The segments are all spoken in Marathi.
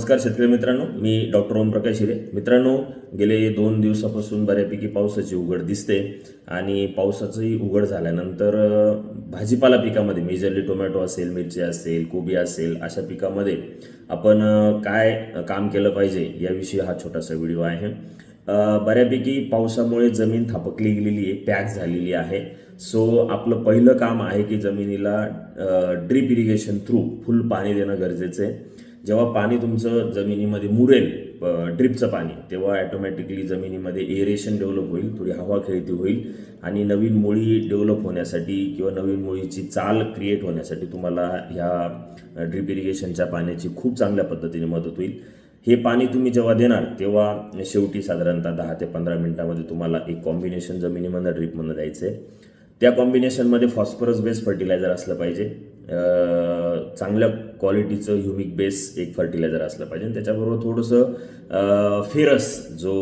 नमस्कार शेतकरी मित्रांनो मी डॉक्टर ओमप्रकाश हिरे. मित्रांनो गेले दोन दिवसापासून बऱ्यापैकी पावसाची उघड दिसते आणि पावसाचंही उघड झाल्यानंतर भाजीपाला पिकामध्ये मेजरली टोमॅटो असेल मिरची असेल कोबी असेल अशा पिकामध्ये आपण काय काम केलं पाहिजे याविषयी हा छोटासा व्हिडिओ आहे. बऱ्यापैकी पावसामुळे जमीन थापकली गेलेली आहे पॅक झालेली आहे. सो आपलं पहिलं काम आहे की जमिनीला ड्रीप इरिगेशन थ्रू फुल पाणी देणं गरजेचं आहे. जेव्हा पाणी तुमचं जमिनीमध्ये मुरेल ड्रिपचं पाणी तेव्हा ॲटोमॅटिकली जमिनीमध्ये एरेशन डेव्हलप होईल थोडी हवा खेळती होईल आणि नवीन मुळी डेव्हलप होण्यासाठी किंवा नवीन मुळीची चाल क्रिएट होण्यासाठी तुम्हाला ह्या ड्रिप इरिगेशनच्या पाण्याची खूप चांगल्या पद्धतीने मदत होईल. हे पाणी तुम्ही जेव्हा देणार तेव्हा शेवटी साधारणतः दहा ते पंधरा मिनटामध्ये तुम्हाला एक कॉम्बिनेशन जमिनीमधनं ड्रिपमधनं द्यायचं आहे. त्या कॉम्बिनेशनमध्ये फॉस्फरस बेस फर्टिलायझर असलं पाहिजे. चांगल्या क्वालिटीचं ह्युमिक बेस एक फर्टिलायझर असलं पाहिजे. आणि त्याच्याबरोबर थोडंसं फेरस जो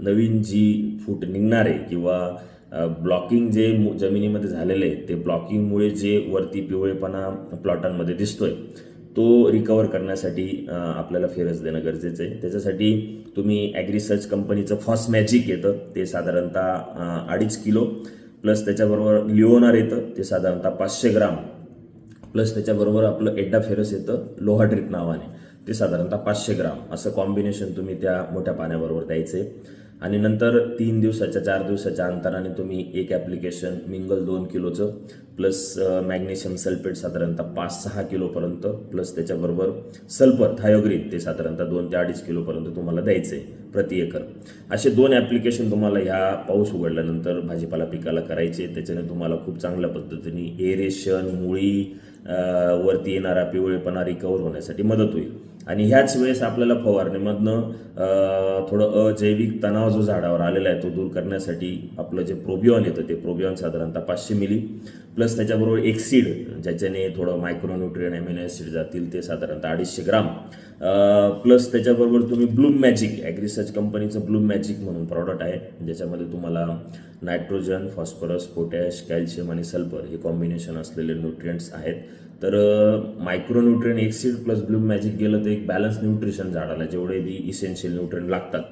नवीन जी फूट निघणार आहे किंवा ब्लॉकिंग जे मु- जमिनीमध्ये झालेलं आहे ते ब्लॉकिंगमुळे जे वरती पिवळेपणा प्लॉटांमध्ये दिसतोय तो रिकवर करण्यासाठी आपल्याला फेरस देणं गरजेचं आहे. त्याच्यासाठी तुम्ही ॲग्रिसर्च कंपनीचं फॉस मॅजिक येतं ते साधारणतः अडीच किलो प्लस त्याच्याबरोबर लिओनार येतं ते साधारणतः पाचशे ग्राम. प्लस त्याच्याबरोबर आपलं एड्डा फेरस येतं लोहा ड्रिप नावाने. ते साधारणतः पाचशे ग्राम. असं कॉम्बिनेशन तुम्ही त्या मोठ्या पाण्याबरोबर द्यायचे. आणि नंतर तीन दिवसाच्या चार दिवसाच्या अंतराने तुम्ही एक ॲप्लिकेशन मिंगल दोन किलोचं प्लस मॅग्नेशियम सल्फेट साधारणतः पाच सहा किलोपर्यंत प्लस त्याच्याबरोबर सल्फर थायोग्रीन ते साधारणतः दोन ते अडीच किलोपर्यंत तुम्हाला द्यायचं आहे प्रति एकर. असे दोन ॲप्लिकेशन तुम्हाला ह्या पाऊस उघडल्यानंतर भाजीपाला पिकाला करायचे. त्याच्याने तुम्हाला खूप चांगल्या पद्धतीने एरेशन मुळी वरती येणारा पिवळेपणा रिकवर होण्यासाठी मदत होईल. आणि ह्याच वेळेस आपल्याला फवारणीमधनं थोडं अजैविक तणाव जो झाडावर आलेला आहे तो दूर करण्यासाठी आपलं जे प्रोबियॉन येतं ते प्रोबियॉन साधारणतः पाचशे मिली. प्लस त्याच्याबरोबर एक सीड ज्याच्याने थोडं मायक्रोन्युट्रियन एमिनो ॲसिड जातील ते साधारणतः अडीचशे ग्राम. प्लस त्याच्याबरोबर तुम्ही ब्लूम मॅजिक ॲग्रिसर्च कंपनीचं ब्लूम मॅजिक म्हणून प्रॉडक्ट आहे. ज्याच्यामध्ये तुम्हाला नायट्रोजन फॉस्फरस पोटॅश कॅल्शियम आणि सल्फर हे कॉम्बिनेशन असलेले न्यूट्रियंट्स आहेत. तर मायक्रो न्यूट्रन एक्सिड प्लस ब्लू मॅजिक गेलं तर एक बॅलन्स न्यूट्रिशन झाडाला जेवढे बी इसेन्शियल न्यूट्रिन लागतात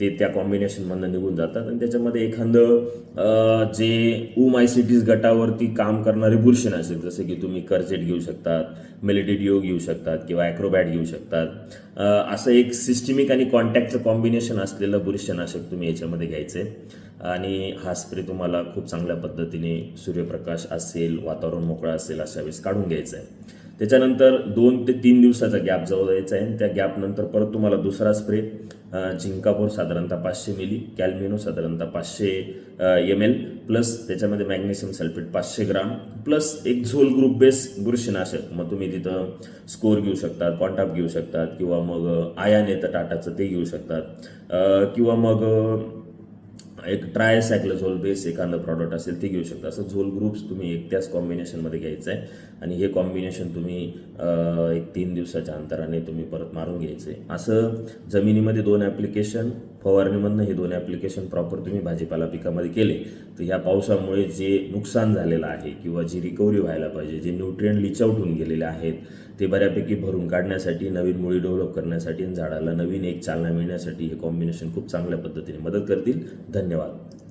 ते त्या कॉम्बिनेशनमधनं निघून जातात. आणि त्याच्यामध्ये एखादं अं, जे उमायसिटीज गटावरती काम करणारे बुरशीनाशक जसे की तुम्ही कर्जेट घेऊ शकतात मेलिडिडिओ घेऊ शकतात किंवा ॲक्रोबॅट घेऊ शकतात. असं एक सिस्टमिक आणि कॉन्टॅक्टचं कॉम्बिनेशन असलेलं बुरशीनाशक तुम्ही याच्यामध्ये घ्यायचं आहे आणि हा स्प्रे तुम्हाला खूप चांगल्या पद्धतीने सूर्यप्रकाश असेल वातावरण मोकळं असेल अशा वेळेस काढून घ्यायचा आहे. त्याच्यानंतर दोन ते तीन दिवसाचा गॅप जवळ द्यायचा आहे. आणि त्या गॅपनंतर परत तुम्हाला दुसरा स्प्रे झिंकापूर साधारणतः पाचशे मिली कॅल्मिनो साधारणतः पाचशे एम एल प्लस त्याच्यामध्ये मॅग्नेशियम सल्फेट पाचशे ग्राम प्लस एक झोल ग्रुप बेस बुरशीनाशक. मग तुम्ही तिथं स्कोर घेऊ शकतात कॉन्टाप घेऊ शकतात किंवा मग आयान येतं टाटाचं ते घेऊ शकतात. किंवा मग एक एक ट्रायसायक्लोझोल बेस एखादं प्रॉडक्ट असेल ते घेऊ शकता. असं झोल ग्रुप्स तुम्ही एक त्याच कॉम्बिनेशनमध्ये घ्यायचं आहे आणि हे कॉम्बिनेशन तुम्ही एक तीन दिवसाच्या अंतराने तुम्ही परत मारून घ्यायचं आहे असं जमिनीमध्ये दोन ॲप्लिकेशन फवारणीमधनं हे दोन ॲप्लिकेशन प्रॉपर तुम्ही भाजीपाला पिकामध्ये केले तर ह्या पावसामुळे जे नुकसान झालेलं आहे किंवा जी रिकव्हरी व्हायला पाहिजे जे न्यूट्रियन लिचआउट होऊन गेलेले आहेत ते बऱ्यापैकी भरून काढण्यासाठी नवीन मुळी डेव्हलप करण्यासाठी आणि झाडाला नवीन एक चालना मिळण्यासाठी हे कॉम्बिनेशन खूप चांगल्या पद्धतीने मदत करतील. धन्यवाद.